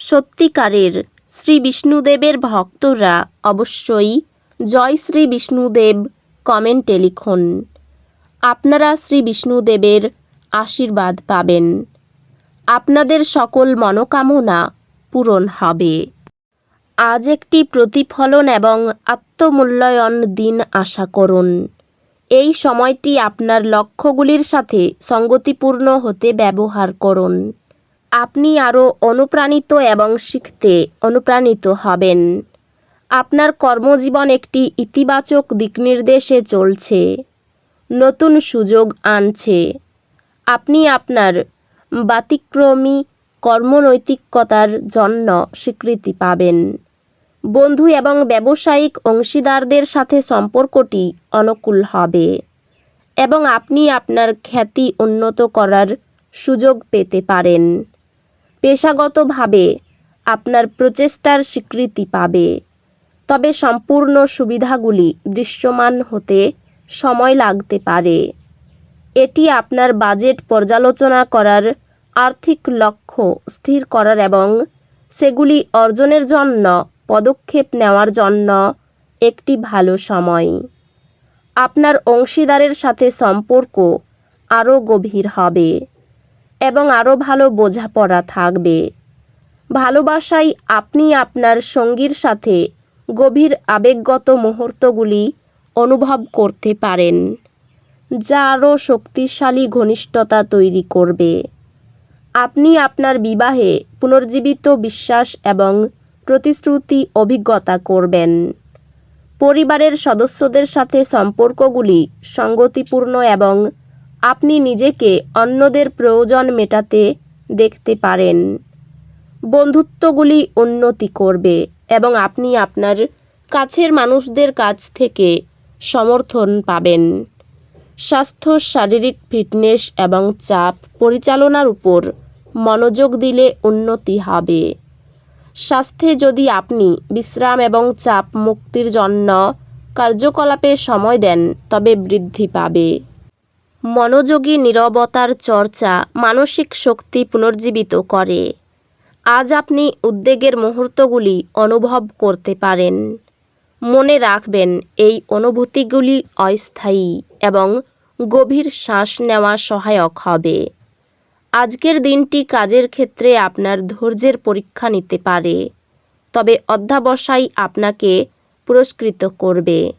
সত্যিকারের শ্রী বিষ্ণুদেবের ভক্তরা অবশ্যই জয় শ্রী বিষ্ণুদেব কমেন্টে লিখুন। আপনারা শ্রী বিষ্ণুদেবের আশীর্বাদ পাবেন। আপনাদের সকল মনোকামনা পূরণ হবে। আজ একটি প্রতিফলন এবং আত্মমূল্যায়ন দিন আশা করুন। এই সময়টি আপনার লক্ষ্যগুলির সাথে সঙ্গতিপূর্ণ হতে ব্যবহার করুন। আপনি আরও অনুপ্রাণিত এবং শিখতে অনুপ্রাণিত হবেন। আপনার কর্মজীবন একটি ইতিবাচক দিকনির্দেশে চলছে। নতুন সুযোগ আনছে। আপনি আপনার ব্যতিক্রমী কর্মনৈতিকতার জন্য স্বীকৃতি পাবেন। বন্ধু এবং ব্যবসায়িক অংশীদারদের সাথে সম্পর্কটি অনুকূল হবে এবং আপনি আপনার খ্যাতি উন্নত করার সুযোগ পেতে পারেন। পেশাগতভাবে আপনার প্রচেষ্টার স্বীকৃতি পাবে। তবে সম্পূর্ণ সুবিধাগুলি দৃশ্যমান হতে সময় লাগতে পারে। এটি আপনার বাজেট পর্যালোচনা করার আর্থিক লক্ষ্য স্থির করার এবং সেগুলি অর্জনের জন্য, পদক্ষেপ নেওয়ার জন্য একটি ভালো সময়। আপনার অংশীদারের সাথে সম্পর্ক আরও গভীর হবে। এবং আরও ভালো বোঝাপড়া থাকবে। ভালোবাসাই আপনি আপনার সঙ্গীর সাথে গভীর আবেগগত মুহূর্তগুলি অনুভব করতে পারেন, যা আরও শক্তিশালী ঘনিষ্ঠতা তৈরি করবে। আপনি আপনার বিবাহে পুনর্জীবিত বিশ্বাস এবং প্রতিশ্রুতি, অভিজ্ঞতা করবেন। পরিবারের সদস্যদের সাথে সম্পর্কগুলি সঙ্গতিপূর্ণ এবং আপনি নিজেকে অন্যদের প্রয়োজন মেটাতে দেখতে পারেন। বন্ধুত্বগুলি উন্নতি করবে এবং আপনি আপনার কাছের মানুষদের কাছ থেকে সমর্থন পাবেন। স্বাস্থ্য, শারীরিক ফিটনেস এবং চাপ পরিচালনার উপর মনোযোগ দিলে উন্নতি হবে। স্বাস্থ্যে যদি আপনি বিশ্রাম এবং চাপ মুক্তির জন্য কার্যকলাপে সময় দেন, তবে বৃদ্ধি পাবে। মনোযোগী নীরবতার চর্চা মানসিক শক্তি পুনর্জীবিত করে। আজ আপনি উদ্বেগের মুহূর্তগুলি অনুভব করতে পারেন। মনে রাখবেন, এই অনুভূতিগুলি অস্থায়ী এবং গভীর শ্বাস নেওয়া সহায়ক হবে। আজকের দিনটি কাজের ক্ষেত্রে আপনার ধৈর্যের পরীক্ষা নিতে পারে, তবে অধ্যাবসায় আপনাকে পুরস্কৃত করবে।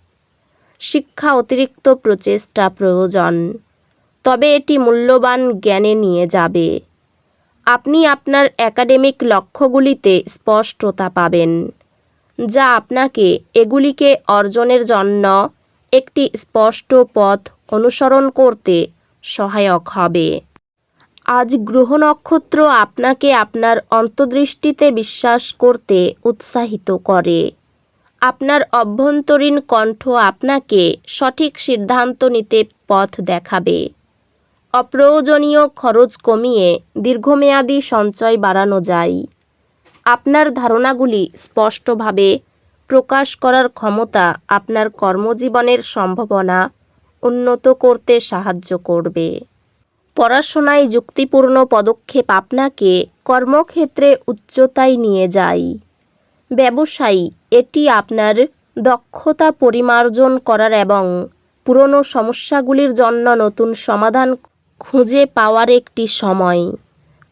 শিক্ষা অতিরিক্ত প্রচেষ্টা প্রয়োজন। তবে এটি মূল্যবান জ্ঞানে নিয়ে যাবে। আপনি আপনার একাডেমিক লক্ষ্যগুলিতে স্পষ্টতা পাবেন, যা আপনাকে এগুলিকে অর্জনের জন্য একটি স্পষ্ট পথ অনুসরণ করতে সহায়ক হবে। আজ গ্রহ নক্ষত্র আপনাকে আপনার অন্তর্দৃষ্টিতে বিশ্বাস করতে উৎসাহিত করে। আপনার অভ্যন্তরীণ কণ্ঠ আপনাকে সঠিক সিদ্ধান্ত নিতে পথ দেখাবে। অপ্রয়োজনীয় খরচ কমিয়ে দীর্ঘমেয়াদী সঞ্চয় বাড়ানো যায়। আপনার ধারণাগুলি স্পষ্টভাবে প্রকাশ করার ক্ষমতা আপনার কর্মজীবনের সম্ভাবনা উন্নত করতে সাহায্য করবে। পড়াশোনায় যুক্তিপূর্ণ পদক্ষেপ আপনাকে কর্মক্ষেত্রে উচ্চতায় নিয়ে যায়। ব্যবসায়ী, এটি আপনার দক্ষতা পরিমার্জন করার এবং পুরনো সমস্যাগুলির জন্য নতুন সমাধান খুঁজে পাওয়ার একটি সময়।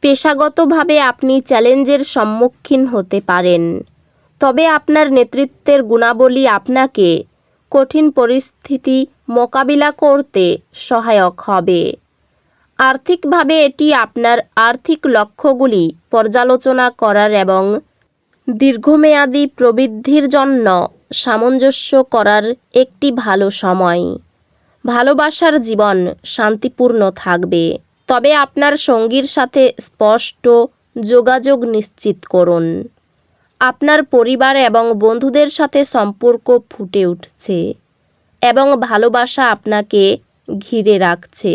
পেশাগতভাবে আপনি চ্যালেঞ্জের সম্মুখীন হতে পারেন। তবে আপনার নেতৃত্বের গুণাবলী আপনাকে কঠিন পরিস্থিতি মোকাবিলা করতে সহায়ক হবে। আর্থিকভাবে এটি আপনার আর্থিক লক্ষ্যগুলি পর্যালোচনা করার এবং দীর্ঘমেয়াদী প্রবৃদ্ধির জন্য সামঞ্জস্য করার একটি ভালো সময়। ভালোবাসার জীবন শান্তিপূর্ণ থাকবে। তবে আপনার সঙ্গীর সাথে স্পষ্ট যোগাযোগ নিশ্চিত করুন। আপনার পরিবার এবং বন্ধুদের সাথে সম্পর্ক ফুটে উঠছে এবং ভালোবাসা আপনাকে ঘিরে রাখছে।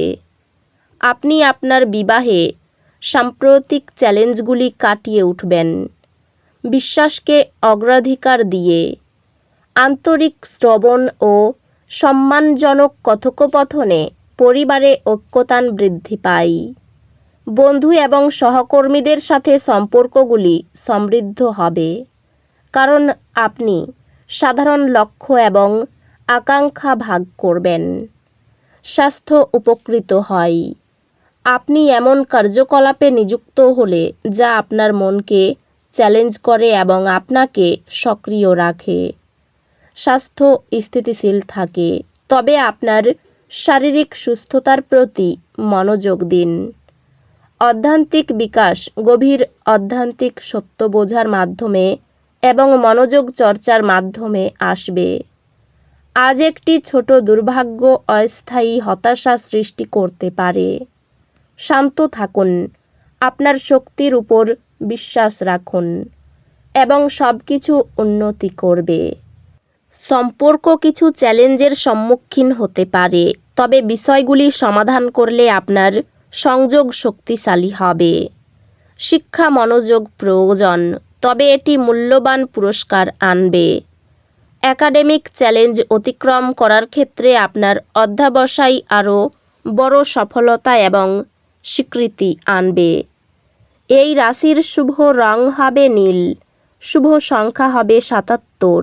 আপনি আপনার বিবাহে সাম্প্রতিক চ্যালেঞ্জগুলি কাটিয়ে উঠবেন। বিশ্বাসকে অগ্রাধিকার দিয়ে আন্তরিক শ্রবণ ও সম্মানজনক কথোপকথনে পরিবারে ঐক্যতান বৃদ্ধি পায়। বন্ধু এবং সহকর্মীদের সাথে সম্পর্কগুলি সমৃদ্ধ হবে। কারণ আপনি সাধারণ লক্ষ্য এবং আকাঙ্ক্ষা ভাগ করবেন। স্বাস্থ্য উপকৃত হয়। আপনি এমন কার্যকলাপে নিযুক্ত হলে যা আপনার মনকে চ্যালেঞ্জ করে এবং আপনাকে সক্রিয় রাখে। স্বাস্থ্য স্থিতিশীল থাকে। তবে আপনার শারীরিক সুস্থতার প্রতি মনোযোগ দিন। অধ্যান্তিক বিকাশ গভীর অধ্যান্তিক সত্য বোঝার মাধ্যমে এবং মনোযোগ চর্চার মাধ্যমে আসবে। আজ একটি ছোট দুর্ভাগ্য অস্থায়ী হতাশা সৃষ্টি করতে পারে। শান্ত থাকুন। আপনার শক্তির উপর বিশ্বাস রাখুন এবং সব কিছু উন্নতি করবে। সম্পর্ক কিছু চ্যালেঞ্জের সম্মুখীন হতে পারে, তবে বিষয়গুলি সমাধান করলে আপনার সংযোগ শক্তিশালী হবে। শিক্ষা মনোযোগ প্রয়োজন, তবে এটি মূল্যবান পুরস্কার আনবে। একাডেমিক চ্যালেঞ্জ অতিক্রম করার ক্ষেত্রে আপনার অধ্যাবসায় আরও বড় সফলতা এবং স্বীকৃতি আনবে। এই রাশির শুভ রং হবে নীল, শুভ সংখ্যা হবে সাতাত্তর।